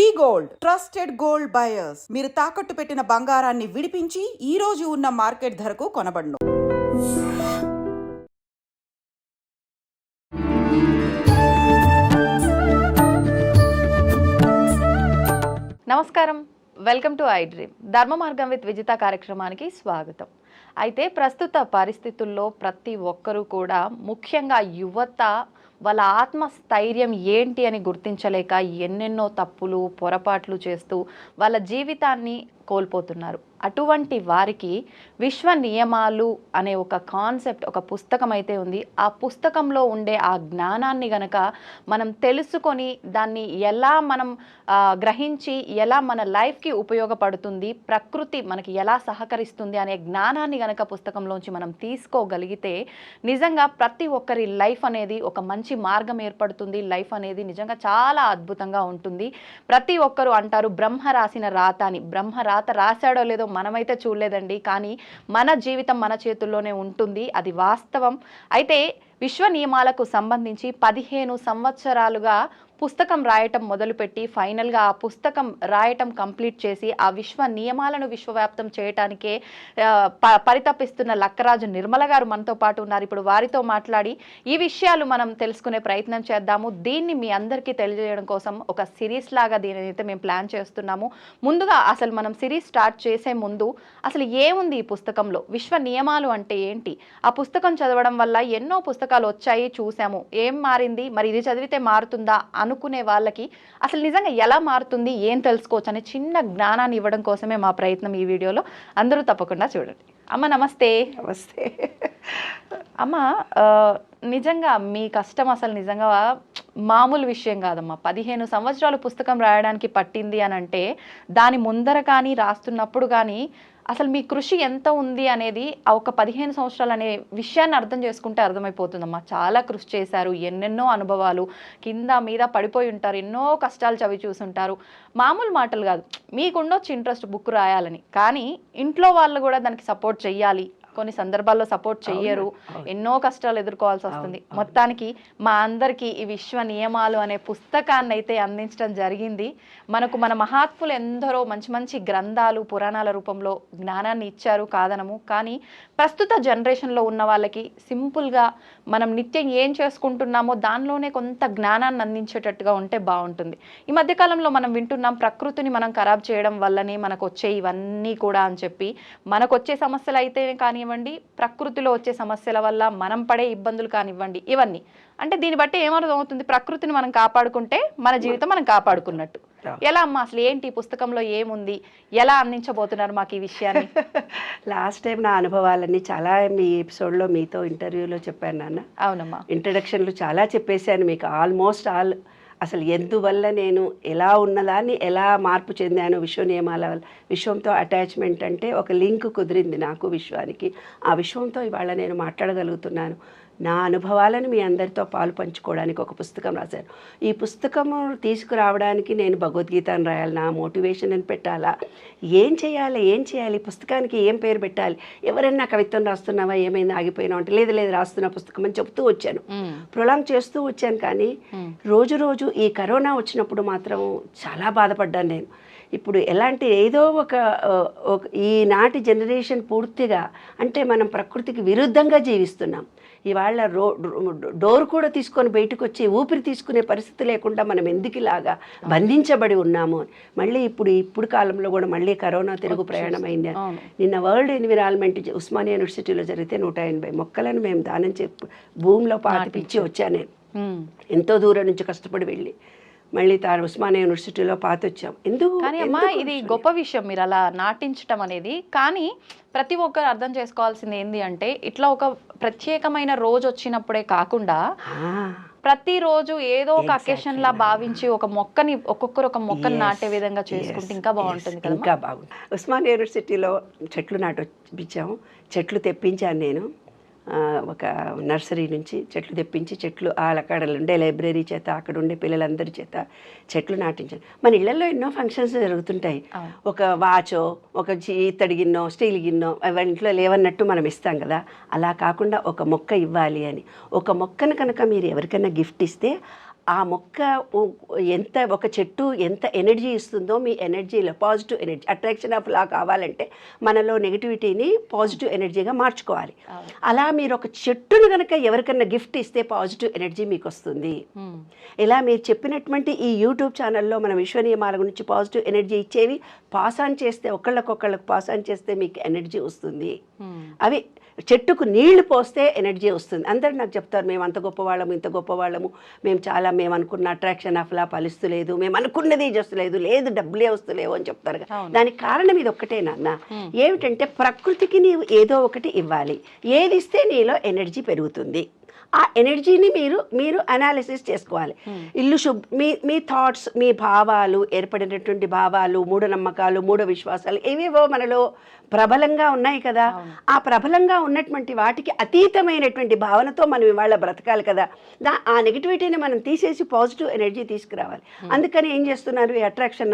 We gold trusted gold buyers. మీరు తాకట్టు పెట్టిన బంగారాన్ని విడిపించి ఈ రోజు ఉన్న మార్కెట్ ధరకు కొనబడను. నమస్కారం. Welcome to I dream. Dharma Margam with Vijitha కార్యక్రమానికి స్వాగతం. అయితే ప్రస్తుత పరిస్థితుల్లో ప్రతి ఒక్కరూ కూడా ముఖ్యంగా యువత వాళ్ళ ఆత్మస్థైర్యం ఏంటి అని గుర్తించలేక ఎన్నెన్నో తప్పులు పొరపాట్లు చేస్తూ వాళ్ళ జీవితాన్ని కోల్పోతున్నారు. అటువంటి వారికి విశ్వ నియమాలు అనే ఒక కాన్సెప్ట్ ఒక పుస్తకం అయితే ఉంది. ఆ పుస్తకంలో ఉండే ఆ జ్ఞానాన్ని గనక మనం తెలుసుకొని దాన్ని ఎలా మనం గ్రహించి ఎలా మన లైఫ్కి ఉపయోగపడుతుంది ప్రకృతి మనకి ఎలా సహకరిస్తుంది అనే జ్ఞానాన్ని గనక పుస్తకంలోంచి మనం తీసుకోగలిగితే నిజంగా ప్రతి ఒక్కరి లైఫ్ అనేది ఒక మంచి మార్గం ఏర్పడుతుంది. లైఫ్ అనేది నిజంగా చాలా అద్భుతంగా ఉంటుంది. ప్రతి ఒక్కరు అంటారు బ్రహ్మ రాసిన రాత అని. బ్రహ్మ రాత రాశాడో లేదో మనమైతే చూడలేదండి. కానీ మన జీవితం మన చేతుల్లోనే ఉంటుంది. అది వాస్తవం. అయితే విశ్వ నియమాలకు సంబంధించి పదిహేను సంవత్సరాలుగా పుస్తకం రాయటం మొదలుపెట్టి ఫైనల్గా ఆ పుస్తకం రాయటం కంప్లీట్ చేసి ఆ విశ్వ నియమాలను విశ్వవ్యాప్తం చేయటానికే ప పరితపిస్తున్న లక్కరాజు నిర్మల గారు మనతో పాటు ఉన్నారు. ఇప్పుడు వారితో మాట్లాడి ఈ విషయాలు మనం తెలుసుకునే ప్రయత్నం చేద్దాము. దీన్ని మీ అందరికీ తెలియజేయడం కోసం ఒక సిరీస్ లాగా దీనిని అయితే మేము ప్లాన్ చేస్తున్నాము. ముందుగా అసలు మనం సిరీస్ స్టార్ట్ చేసే ముందు అసలు ఏముంది ఈ పుస్తకంలో? విశ్వ నియమాలు అంటే ఏంటి? ఆ పుస్తకం చదవడం వల్ల ఎన్నో పుస్తకాలు వచ్చాయి చూసాము. ఏం మారింది? మరి ఇది చదివితే మారుతుందా? అనుకునే వాళ్ళకి అసలు నిజంగా ఎలా మారుతుంది ఏం తెలుసుకోవచ్చు అనే చిన్న జ్ఞానాన్ని ఇవ్వడం కోసమే మా ప్రయత్నం ఈ వీడియోలో. అందరూ తప్పకుండా చూడండి. అమ్మ నమస్తే. నమస్తే. అమ్మ నిజంగా మీ కష్టం అసలు నిజంగా మామూలు విషయం కాదమ్మా. పదిహేను సంవత్సరాలు పుస్తకం రాయడానికి పట్టింది అని అంటే దాని ముందర కానీ రాస్తున్నప్పుడు కానీ అసలు మీ కృషి ఎంత ఉంది అనేది ఆ ఒక పదిహేను సంవత్సరాలు అనే విషయాన్ని అర్థం చేసుకుంటే అర్థమైపోతుందమ్మా. చాలా కృషి చేశారు ఎన్నెన్నో అనుభవాలు కింద మీద పడిపోయి ఉంటారు ఎన్నో కష్టాలు చవి చూసుంటారు. మామూలు మాటలు కాదు మీకుండొచ్చు ఇంట్రెస్ట్ బుక్ రాయాలని. కానీ ఇంట్లో వాళ్ళు కూడా దానికి సపోర్ట్ చేయాలి కొన్ని సందర్భాల్లో సపోర్ట్ చెయ్యరు. ఎన్నో కష్టాలు ఎదుర్కోవాల్సి వస్తుంది. మొత్తానికి మా అందరికీ ఈ విశ్వ నియమాలు అనే పుస్తకాన్ని అయితే అందించడం జరిగింది. మనకు మన మహాత్ములు ఎందరో మంచి మంచి గ్రంథాలు పురాణాల రూపంలో జ్ఞానాన్ని ఇచ్చారు కాదనము. కానీ ప్రస్తుత జనరేషన్లో ఉన్న వాళ్ళకి సింపుల్గా మనం నిత్యం ఏం చేసుకుంటున్నామో దానిలోనే కొంత జ్ఞానాన్ని అందించేటట్టుగా ఉంటే బాగుంటుంది. ఈ మధ్యకాలంలో మనం వింటున్నాం ప్రకృతిని మనం ఖరాబ్ చేయడం వల్లనే మనకు వచ్చే ఇవన్నీ కూడా అని చెప్పి. మనకు వచ్చే సమస్యలు అయితే కానివ్వండి ప్రకృతిలో వచ్చే సమస్యల వల్ల మనం పడే ఇబ్బందులు కానివ్వండి ఇవన్నీ. అంటే దీన్ని బట్టి ఏమర్థం అవుతుంది ప్రకృతిని మనం కాపాడుకుంటే మన జీవితం మనం కాపాడుకున్నట్టు. ఎలా అమ్మా అసలు ఏంటి ఈ పుస్తకంలో ఏముంది? ఎలా అందించబోతున్నారు మాకు ఈ విషయాన్ని? లాస్ట్ టైం నా అనుభవాలన్నీ చాలా మీ ఎపిసోడ్లో మీతో ఇంటర్వ్యూలో చెప్పాను నాన్న. అవునమ్మా. ఇంట్రడక్షన్లు చాలా చెప్పేశాను మీకు. ఆల్మోస్ట్ ఆల్ అసలు ఎందువల్ల నేను ఎలా ఉన్నదాన్ని ఎలా మార్పు చెందాను విశ్వ నియమాల వల్ల విశ్వంతో అటాచ్మెంట్ అంటే ఒక లింక్ కుదిరింది నాకు విశ్వానికి. ఆ విశ్వంతో ఇవాళ నేను మాట్లాడగలుగుతున్నాను. నా అనుభవాలను మీ అందరితో పాలు పంచుకోవడానికి ఒక పుస్తకం రాశాను. ఈ పుస్తకము తీసుకురావడానికి నేను భగవద్గీతను రాయాలి నా మోటివేషన్ అని పెట్టాలా? ఏం చేయాలి? ఏం చేయాలి? ఈ పుస్తకానికి ఏం పేరు పెట్టాలి? ఎవరైనా కవిత్వం రాస్తున్నావా? ఏమైంది? ఆగిపోయినావు అంటే లేదు లేదు రాస్తున్న పుస్తకం అని చెప్తూ వచ్చాను. ప్రొలాంగ్ చేస్తూ వచ్చాను కానీ రోజు రోజు ఈ కరోనా వచ్చినప్పుడు మాత్రం చాలా బాధపడ్డాను నేను. ఇప్పుడు ఎలాంటి ఏదో ఒక ఈనాటి జనరేషన్ పూర్తిగా అంటే మనం ప్రకృతికి విరుద్ధంగా జీవిస్తున్నాం. ఇవాళ రో డోర్ కూడా తీసుకొని బయటకు వచ్చి ఊపిరి తీసుకునే పరిస్థితి లేకుండా మనం ఎందుకు ఇలాగా బంధించబడి ఉన్నాము. మళ్ళీ ఇప్పుడు ఇప్పుడు కాలంలో కూడా మళ్ళీ కరోనా తిరుగు ప్రయాణం అయింది నిన్న వరల్డ్ ఎన్విరాన్మెంట్ ఉస్మానియా యూనివర్సిటీలో జరిగితే నూట ఎనభై మొక్కలను మేము దానం చెప్పి భూమిలో పాతిపిచ్చి వచ్చాను నేను. ఎంతో దూరం నుంచి కష్టపడి వెళ్ళి. మళ్ళీ తాను ఉస్మానియా యూనివర్సిటీలో పాత వచ్చాం ఎందుకు? కానీ అమ్మా ఇది గొప్ప విషయం మీరు అలా నాటించటం అనేది. కానీ ప్రతి ఒక్కరు అర్థం చేసుకోవాల్సింది ఏంది అంటే ఇట్లా ఒక ప్రత్యేకమైన రోజు వచ్చినప్పుడే కాకుండా ప్రతిరోజు ఏదో ఒక అకేషన్ లా. భావించి ఒక మొక్కని ఒక్కొక్కరు ఒక మొక్కని నాటే విధంగా చేసుకుంటే ఇంకా బాగుంటుంది ఇంకా బాగుంది. ఉస్మానియా యూనివర్సిటీలో చెట్లు నాటిపించాము చెట్లు తెప్పించాను నేను. ఒక నర్సరీ నుంచి చెట్లు తెప్పించి చెట్లు ఆ అక్కడ ఉండే లైబ్రరీ చేత అక్కడ ఉండే పిల్లలందరి చేత చెట్లు నాటించాను. మన ఇళ్ళలో ఎన్నో ఫంక్షన్స్ జరుగుతుంటాయి. ఒక వాచో ఒక ఇత్తడి గిన్నో స్టీల్ గిన్నో అవి ఇంట్లో లేవన్నట్టు మనం ఇస్తాం కదా. అలా కాకుండా ఒక మొక్క ఇవ్వాలి అని. ఒక మొక్కను కనుక మీరు ఎవరికైనా గిఫ్ట్ ఇస్తే ఆ మొక్క ఎంత ఒక చెట్టు ఎంత ఎనర్జీ ఇస్తుందో మీ ఎనర్జీలో positive energy attraction of law కావాలంటే మనలో నెగిటివిటీని పాజిటివ్ ఎనర్జీగా మార్చుకోవాలి. అలా మీరు ఒక చెట్టును కనుక ఎవరికన్నా గిఫ్ట్ ఇస్తే పాజిటివ్ ఎనర్జీ మీకు వస్తుంది. ఇలా మీరు చెప్పినటువంటి ఈ యూట్యూబ్ ఛానల్లో మన విశ్వ నియమాల గురించి పాజిటివ్ ఎనర్జీ ఇచ్చేవి పాస్ ఆన్ చేస్తే ఒకళ్ళకొకళ్ళకి పాస్ ఆన్ చేస్తే మీకు ఎనర్జీ వస్తుంది. అవి చెట్టుకు నీళ్ళు పోస్తే ఎనర్జీ వస్తుంది. అందరు నాకు చెప్తారు మేము అంత గొప్పవాళ్ళము ఇంత గొప్పవాళ్ళము. మేము చాలా మేము అనుకున్న అట్రాక్షన్ అఫ్లా ఫలిస్తలేదు మేము అనుకున్నది చేస్తలేదు లేదు. డబ్బులే వస్తలేవు అని చెప్తారు. దానికి కారణం ఇది ఒక్కటే నాన్న. ఏమిటంటే ప్రకృతికి నీవు ఏదో ఒకటి ఇవ్వాలి. ఏది ఇస్తే నీలో ఎనర్జీ పెరుగుతుంది. ఆ ఎనర్జీని మీరు మీరు అనాలిసిస్ చేసుకోవాలి. ఇల్లు శుభ్ మీ మీ థాట్స్ మీ భావాలు ఏర్పడినటువంటి భావాలు మూఢనమ్మకాలు మూఢ విశ్వాసాలు ఏవేవో మనలో ప్రబలంగా ఉన్నాయి కదా. ఆ ప్రబలంగా ఉన్నటువంటి వాటికి అతీతమైనటువంటి భావనతో మనం ఇవాళ బ్రతకాలి కదా. దా ఆ నెగిటివిటీని మనం తీసేసి పాజిటివ్ ఎనర్జీ తీసుకురావాలి. అందుకని ఏం చేస్తున్నారు? ఈ అట్రాక్షన్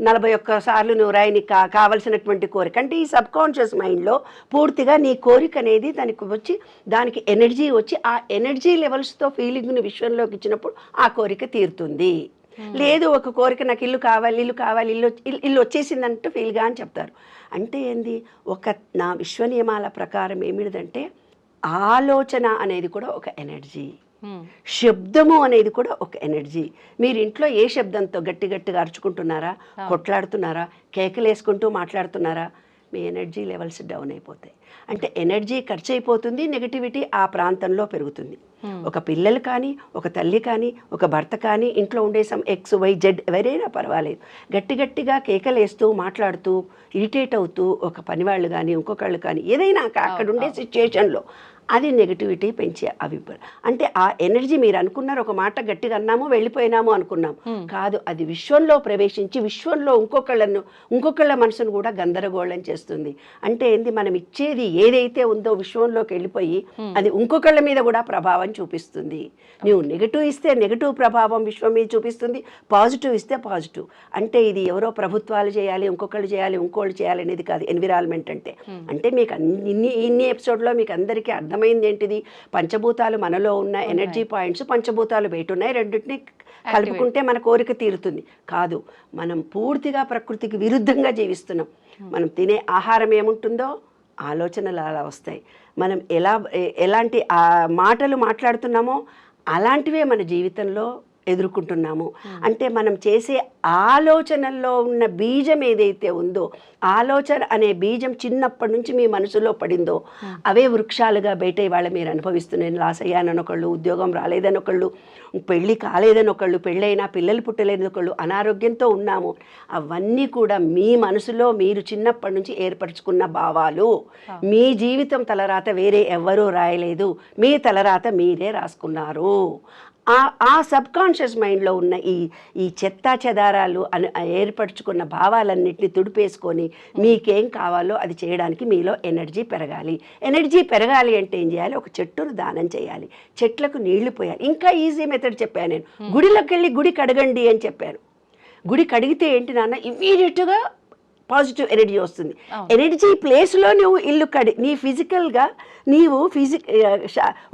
నలభై ఒక్క సార్లు నువ్వు రాయి నీకు కా- కావలసినటువంటి కోరిక. అంటే ఈ సబ్ కాన్షియస్ మైండ్లో పూర్తిగా నీ కోరిక అనేది దానికి వచ్చి దానికి ఎనర్జీ వచ్చి ఆ ఎనర్జీ లెవెల్స్తో ఫీలింగ్ని విశ్వంలోకి ఇచ్చినప్పుడు ఆ కోరిక తీరుతుంది. లేదు ఒక కోరిక నాకు ఇల్లు కావాలి ఇల్లు కావాలి ఇల్లు ఇల్లు- వచ్చేసిందంటూ ఫీల్గా అని చెప్తారు. అంటే ఏంది? ఒక నా విశ్వ నియమాల ప్రకారం ఏమిటిదంటే ఆలోచన అనేది కూడా ఒక ఎనర్జీ. శబ్దము అనేది కూడా ఒక ఎనర్జీ. మీరు ఇంట్లో ఏ శబ్దంతో గట్టి గట్టిగా అరుచుకుంటున్నారా? కొట్లాడుతున్నారా? కేకలేసుకుంటూ మాట్లాడుతున్నారా? మీ ఎనర్జీ లెవెల్స్ డౌన్ అయిపోతాయి. అంటే ఎనర్జీ ఖర్చు అయిపోతుంది నెగటివిటీ ఆ ప్రాంతంలో పెరుగుతుంది. ఒక పిల్లలు కానీ ఒక తల్లి కానీ ఒక భర్త కానీ ఇంట్లో ఉండే సమ్ ఎక్స్ వై జెడ్ ఎవరైనా పర్వాలేదు. గట్టి గట్టిగా కేకలేస్తూ మాట్లాడుతూ ఇరిటేట్ అవుతూ ఒక పనివాళ్ళు కానీ ఇంకొకళ్ళు కానీ ఏదైనా అక్క- అక్కడ ఉండే సిచ్యుయేషన్లో అది నెగటివిటీ పెంచే అభిప్రాయం. అంటే ఆ ఎనర్జీ మీరు అనుకున్నారు ఒక మాట గట్టిగా అన్నాము వెళ్ళిపోయినాము అనుకున్నాం కాదు అది విశ్వంలో ప్రవేశించి విశ్వంలో ఇంకొకళ్ళను ఇంకొకళ్ళ మనసును కూడా గందరగోళం చేస్తుంది. అంటే ఏంది? మనం ఇచ్చేది ఏదైతే ఉందో విశ్వంలోకి వెళ్ళిపోయి అది ఇంకొకళ్ళ మీద కూడా ప్రభావం చూపిస్తుంది. నువ్వు నెగిటివ్ ఇస్తే నెగిటివ్ ప్రభావం విశ్వం మీద చూపిస్తుంది. పాజిటివ్ ఇస్తే పాజిటివ్ అంటే ఇది ఎవరో ప్రభుత్వాలు చేయాలి ఇంకొకళ్ళు చేయాలి ఇంకోళ్ళు చేయాలి అనేది కాదు ఎన్విరాన్మెంట్ అంటే. అంటే మీకు అన్ని ఇన్ని ఇన్ని ఎపిసోడ్లో మీకు అందరికీ అర్థమైంది ఏంటిది? పంచభూతాలు మనలో ఉన్న ఎనర్జీ పాయింట్స్ పంచభూతాలు బయట ఉన్నాయి రెండింటిని కలుపుకుంటే మన కోరిక తీరుతుంది. కాదు మనం పూర్తిగా ప్రకృతికి విరుద్ధంగా జీవిస్తున్నాం. మనం తినే ఆహారం ఏముంటుందో ఆలోచనలు అలా వస్తాయి. మనం ఎలా ఎలాంటి మాటలు మాట్లాడుతున్నామో అలాంటివే మన జీవితంలో ఎదుర్కొంటున్నాము. అంటే మనం చేసే ఆలోచనల్లో ఉన్న బీజం ఏదైతే ఉందో ఆలోచన అనే బీజం చిన్నప్పటి నుంచి మీ మనసులో పడిందో అవే వృక్షాలుగా బయట ఇవాళ మీరు అనుభవిస్తున్నాను లాస్ అయ్యానని ఒకళ్ళు ఉద్యోగం రాలేదని ఒకళ్ళు పెళ్ళి కాలేదని ఒకళ్ళు పెళ్ళైనా పిల్లలు పుట్టలేని ఒకళ్ళు అనారోగ్యంతో ఉన్నాము. అవన్నీ కూడా మీ మనసులో మీరు చిన్నప్పటి నుంచి ఏర్పరచుకున్న భావాలు. మీ జీవితం తలరాత వేరే ఎవ్వరూ రాయలేదు. మీ తలరాత మీరే రాసుకున్నారు. ఆ ఆ సబ్ కాన్షియస్ మైండ్లో ఉన్న ఈ ఈ చెత్తా చెదారాలు అని ఏర్పరచుకున్న భావాలన్నింటినీ తుడిపేసుకొని మీకేం కావాలో అది చేయడానికి మీలో ఎనర్జీ పెరగాలి. ఎనర్జీ పెరగాలి అంటే ఏం చేయాలి? ఒక చెట్టును దానం చేయాలి. చెట్లకు నీళ్ళు పోయాలి. ఇంకా ఈజీ మెథడ్ చెప్పాను నేను. గుడిలోకి వెళ్ళి గుడి కడగండి అని చెప్పాను. గుడి కడిగితే ఏంటి నాన్న? ఇమీడియట్గా పాజిటివ్ ఎనర్జీ వస్తుంది. ఎనర్జీ ప్లేస్లో నువ్వు ఇల్లు కడి నీ ఫిజికల్గా నీవు ఫిజిక్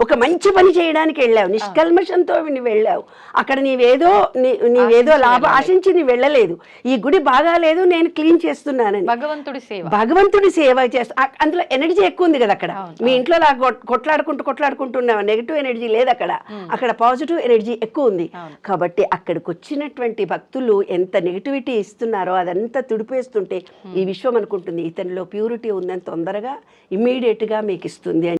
ఒక మంచి పని చేయడానికి వెళ్ళావు. నిష్కల్మషంతో నువ్వు వెళ్ళావు. అక్కడ నీవేదో నీ- నీవేదో లాభం ఆశించి నీవు వెళ్ళలేదు. ఈ గుడి బాగాలేదు నేను క్లీన్ చేస్తున్నానని. భగవంతుడి సేవ. భగవంతుడి సేవ చేస్తా అందులో ఎనర్జీ ఎక్కువ ఉంది కదా అక్కడ. మీ ఇంట్లో కొట్లాడుకుంటూ కొట్లాడుకుంటున్నావు? నెగిటివ్ ఎనర్జీ లేదు అక్కడ. అక్కడ పాజిటివ్ ఎనర్జీ ఎక్కువ ఉంది. కాబట్టి అక్కడికి వచ్చినటువంటి భక్తులు ఎంత నెగిటివిటీ ఇస్తున్నారో అదంతా తుడిపేస్తుంటే ఈ విశ్వం అనుకుంటుంది ఇతనిలో ప్యూరిటీ ఉందని తొందరగా ఇమ్మీడియట్గా మీకు ఇస్తుంది అని.